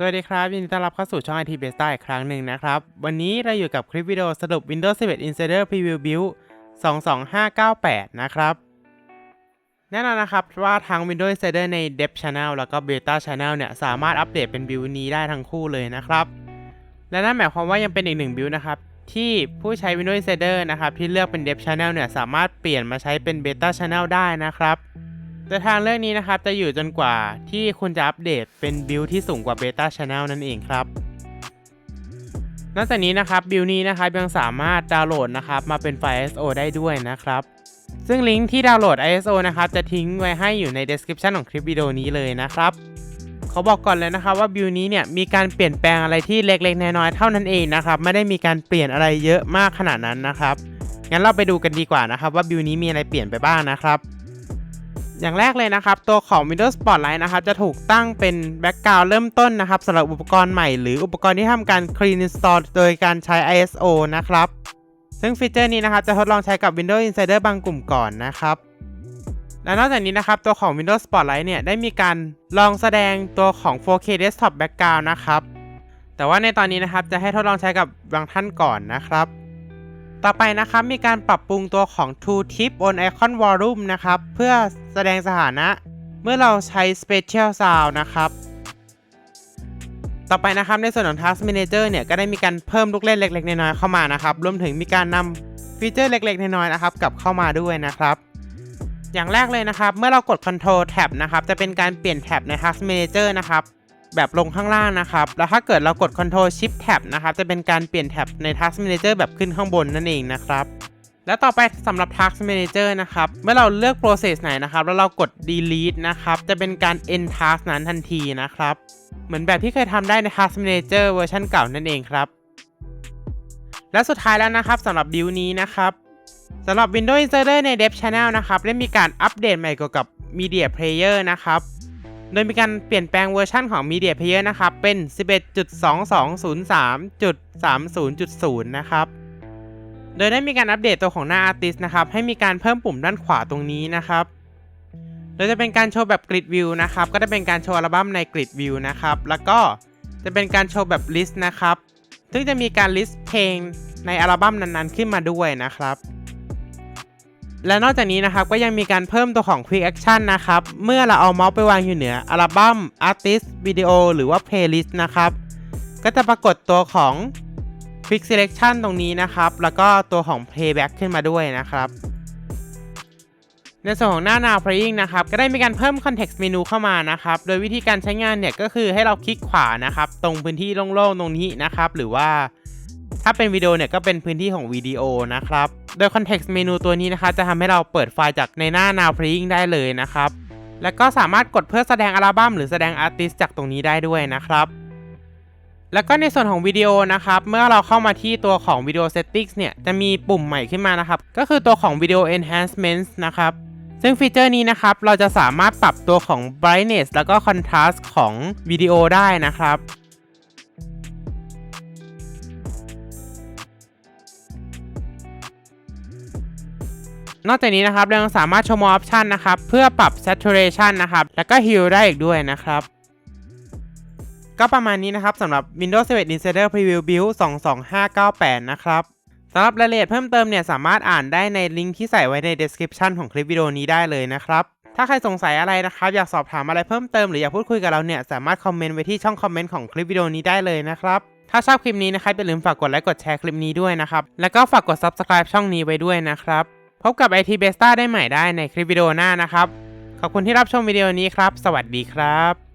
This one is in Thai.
สวัสดีครับ ยินดีต้อนรับเข้าสู่ช่อง IT Besta อีกครั้งหนึ่งนะครับ วันนี้เราอยู่กับคลิปวิดีโอสรุป Windows 11 Insider Preview Build 22598 นะครับ แน่นอนนะครับว่าทั้ง Windows Insider ใน Dev Channel แล้วก็ Beta Channel เนี่ย สามารถอัปเดตเป็นบิลนี้ได้ทั้งคู่เลยนะครับ และนั่นหมายความว่ายังเป็นอีกหนึ่งบิลนะครับ ที่ผู้ใช้ Windows Insider นะครับ ที่เลือกเป็น Dev Channel เนี่ย สามารถเปลี่ยนมาใช้เป็น Beta Channel ได้นะครับ แต่ทางเลือกนี้นะครับ จะอยู่จนกว่าที่คุณจะอัปเดตเป็นบิลที่สูงกว่า Beta Channel นั่นเองครับ นอกจากนี้นะครับบิลนี้นะครับยังสามารถดาวน์โหลดนะครับมาเป็นไฟล์ ISO ได้ด้วยนะครับ ซึ่งลิงก์ที่ดาวน์โหลด ISO นะครับจะทิ้งไว้ให้อยู่ใน description ของคลิปวิดีโอนี้เลยนะครับเขาบอกก่อนเลยนะครับว่าบิลนี้เนี่ยมีการเปลี่ยนแปลงอะไรที่เล็กๆน้อยๆเท่านั้นเองนะครับไม่ได้มีการเปลี่ยนอะไรเยอะมากขนาดนั้นนะครับงั้นเราไปดูกันดีกว่านะครับว่าบิลนี้มีอะไรเปลี่ยนไปบ้างนะครับ อย่างแรกเลยนะครับ ตัวของ Windows Spotlight นะครับ จะถูกตั้งเป็นแบ็กกราวด์เริ่มต้นนะครับสำหรับอุปกรณ์ใหม่หรืออุปกรณ์ที่ทำการ Clean Install โดยการใช้ ISO นะครับ ซึ่งฟีเจอร์นี้นะครับ จะทดลองใช้กับ Windows Insider บางกลุ่มก่อนนะครับและนอกจากนี้นะครับ ตัวของ Windows Spotlight เนี่ย ได้มีการลองแสดงตัวของ 4K Desktop Background นะครับ แต่ว่าในตอนนี้นะครับ จะให้ทดลองใช้กับบางท่านก่อนนะครับ ต่อไปนะครับมีการปรับปรุงตัวของ TooTip on Icon Volume นะครับ เพื่อแสดงสถานะเมื่อเราใช้ Special Sound นะครับต่อไปนะครับในส่วนของ Task Manager เนี่ยก็ได้มีการเพิ่มลูกเล่นเล็ก ๆ น้อยๆเข้ามานะครับรวมถึงมีการนำฟีเจอร์เล็ก ๆ น้อยๆนะครับกลับเข้ามาด้วยนะครับ อย่างแรกเลยนะครับ เมื่อเรากด Control Tab นะครับจะเป็นการเปลี่ยนแท็บใน Task Manager นะครับ แบบลงข้างล่างนะครับ แล้วถ้าเกิดเรากด Control Shift Tab นะครับ จะเป็นการเปลี่ยนแท็บใน Task Manager แบบขึ้นข้างบนนั่นเองนะครับ แล้วต่อไปสำหรับ Task Manager นะครับ เมื่อเราเลือก process ไหนนะครับ แล้วเรากด delete นะครับ จะเป็นการ end task นั้นทันทีนะครับ เหมือนแบบที่เคยทำได้ใน Task Manager เวอร์ชันเก่านั่นเองครับ และสุดท้ายแล้วนะครับสำหรับบิลนี้นะครับสำหรับ Windows Insider ใน Dev Channel นะครับได้มีการอัปเดตใหม่เกี่ยวกับ Media Player นะครับ โดยมีการเปลี่ยนแปลงเวอร์ชันของ Media Player นะครับ เป็น 11.2203.30.0 นะครับ โดยได้มีการอัปเดตตัวของหน้า Artist นะครับ ให้มีการเพิ่มปุ่มด้านขวาตรงนี้นะครับ โดยจะเป็นการโชว์แบบ Grid View นะครับ ก็จะเป็นการโชว์อัลบั้มใน Grid View นะครับ แล้วก็จะเป็นการโชว์แบบ List นะครับ ซึ่งจะมีการ list เพลงในอัลบั้มนั้นๆ ขึ้นมาด้วยนะครับ และนอกจากนี้นะครับก็ยังมีการเพิ่มตัวของ Quick Action นะครับ เมื่อเราเอาเมาส์ไปวางอยู่เหนืออัลบั้ม Artist Video หรือว่า Playlist นะครับ ก็จะปรากฏตัวของ Quick Selection ตรงนี้นะครับ แล้วก็ตัวของ Playback ขึ้นมาด้วยนะครับในส่วนของหน้า Now Playing นะครับ ก็ได้มีการเพิ่ม Context Menu เข้ามานะครับ โดยวิธีการใช้งานเนี่ยก็คือให้เราคลิกขวานะครับ ตรงพื้นที่โล่งๆตรงนี้นะครับ หรือว่า ถ้าเป็นวิดีโอเนี่ยก็เป็นพื้นที่ของวิดีโอนะครับ โดย context เมนูตัวนี้นะครับจะทำให้เราเปิดไฟล์จากในหน้า now playing ได้เลยนะครับ แล้วก็สามารถกดเพื่อแสดงอัลบั้มหรือแสดงอาร์ติสจากตรงนี้ได้ด้วยนะครับ แล้วก็ในส่วนของวิดีโอนะครับ เมื่อเราเข้ามาที่ตัวของ Video Settings เนี่ย จะมีปุ่มใหม่ขึ้นมานะครับ ก็คือตัวของ Video Enhancements นะครับ ซึ่งฟีเจอร์นี้นะครับ เราจะสามารถปรับตัวของ brightness แล้วก็ contrast ของวิดีโอได้นะครับ นอกจากนี้นะครับเรายังสามารถชมออปชันนะครับเพื่อปรับ saturation นะครับแล้วก็ hue ได้อีกด้วยนะครับก็ประมาณนี้นะครับสำหรับ Windows 11 Insider Preview Build 22598 นะครับสำหรับรายละเอียดเพิ่มเติมเนี่ยสามารถอ่านได้ในลิงก์ที่ใส่ไว้ใน description ของคลิปวิดีโอนี้ได้เลยนะครับ ถ้าใครสงสัยอะไรนะครับ อยากสอบถามอะไรเพิ่มเติมหรืออยากพูดคุยกับเราเนี่ยสามารถคอมเมนต์ไว้ที่ช่องคอมเมนต์ของคลิปวิดีโอนี้ได้เลยนะครับ ถ้าชอบคลิปนี้นะครับอย่าลืมฝากกดไลค์กดแชร์คลิปนี้ด้วยนะครับ แล้วก็ฝากกด subscribe ช่องนี้ไว้ด้วยนะครับ พบกับ IT Besta ได้ใหม่ได้ในคลิปวิดีโอหน้านะครับ ขอบคุณที่รับชมวิดีโอนี้ครับ สวัสดีครับ